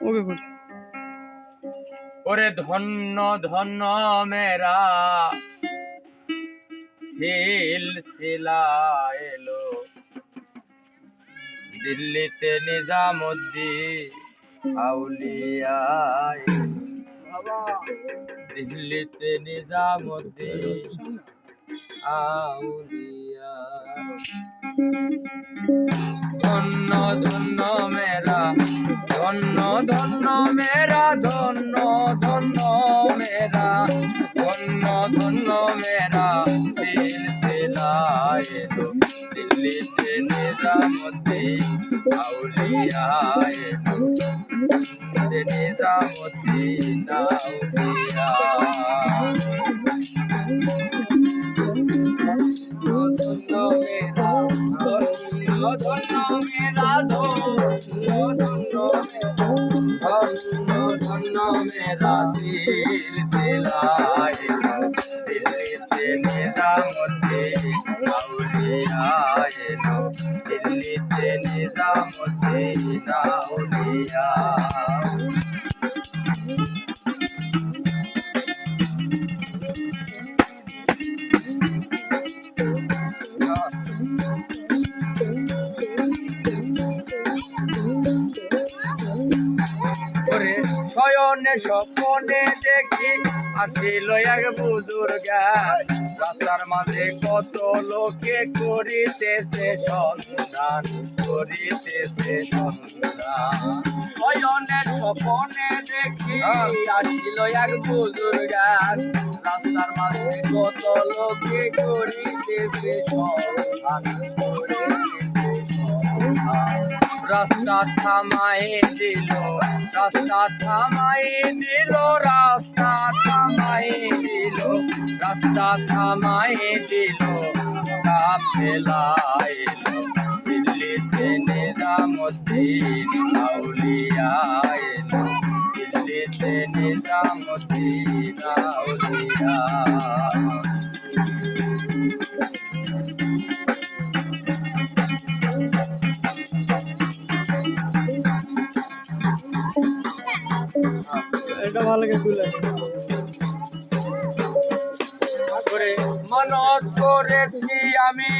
ওকে করছি ওরে ধন্য ধন্য মেরা সিলসিলা এলো দিল্লিতে নিজামুদ্দিন আউলিয়া। দিল্লিতে নিজামুদ্দিন আউলিয়া ধন্য ধন্য মেরা, ধন্য ধন্য মেরা, ধন্য ধন্য মেরা, ধন্য ধন্য মেরা সিলসিলা এলো দিল্লিতে নিজামুদ্দিন আউলিয়া এলো নিজামুদ্দিন আউলিয়া ধন্য মেরা নিজামুদ্দি আউলিয়া দিল্লিতে নিজামুদ্দি আউলিয়া করে শয়নে স্বপনে দেখি, আসিল এক বুজুর্গা রাস্তার মাঝে কত লোকে করিতেছে সন্ধান করিতেছে সন্ধান। শয়নে স্বপনে দেখি, আসিল এক বুজুর্গা রাস্তার মাঝে কত লোকে করিতেছে সন্ধান, করিতেছে রাস্তা থামাই দিল, রাস্তা থামাই দিল, রাস্তা থামাই দিল, রাস্তা থামাই দিল কাফেলা এলো দিল্লিতে নিজামুদ্দিন আউলিয়া এলো দিল্লিতে নিজামুদ্দিন আউলিয়া এটা ভালো লাগে তুলে মনত করেছি আমি।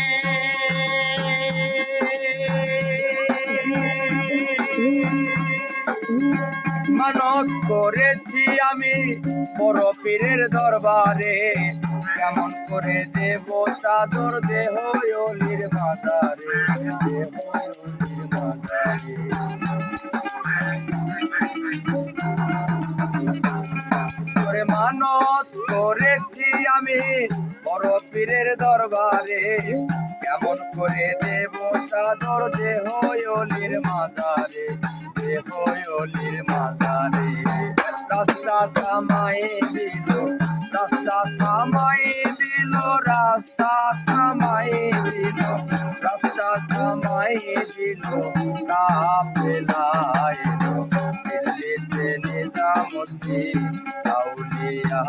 মানত করেছি আমি বড় পীরের দরবারে। কেমন করে দেব চাদর দেহ অলির বাজারে। মাতারে করে মানত করেছি আমি বড় পীরের দরবারে। কেমন করে দেব চাদর দেহ অলির মাতারে, দেহ অলির মাতারে। রাস্তা থামাই দিল, রাস্তা থামাই দিল, রাস্তা থামাই দিল, রাস্তা থামাই দিল কাফেলায় দিল্লিতে নিজামুদ্দিন আউলিয়া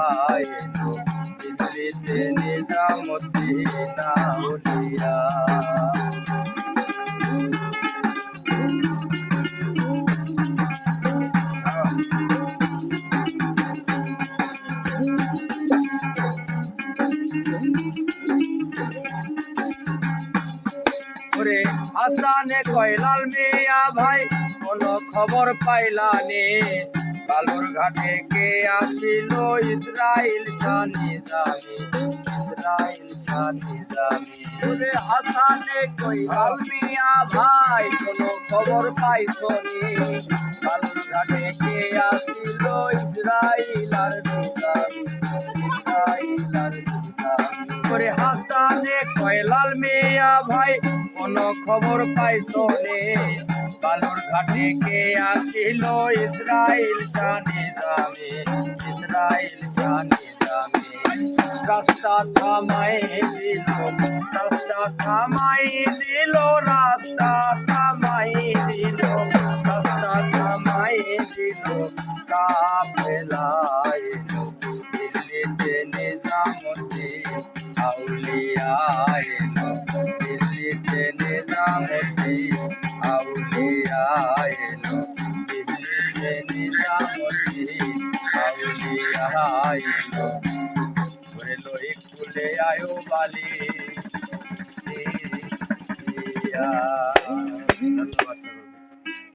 হাসানে কয়লাল মিয়া ভাই, কোনো খবর পাইলানে। বালুর ঘাটে কে আসিল ইসরাইল জানি জানি, ইসরাইল জানি জানি। ওরে হাসানে কয়লাল মিয়া ভাই, কোনো খবর পাইছনি। বালুর ঘাটে কে আসিল ইসরাইল আর কয়লাল মিয়া ভাই, কোনো খবর পাইছো নে বালুর ঘাটে কে আসিল ইসরাইল জানি দামে ইসরাইল জানি জামি রাস্তা থামাই দিল, রাস্তা থামাই দিল, রাস্তা থামাই দিল, রাস্তা থামাই দিল কাফেলায় দিল্লিতে নিজামুদ্দিন আউলিয়া এলো ওরে লই কুলে আয়ো বালি। ইয়া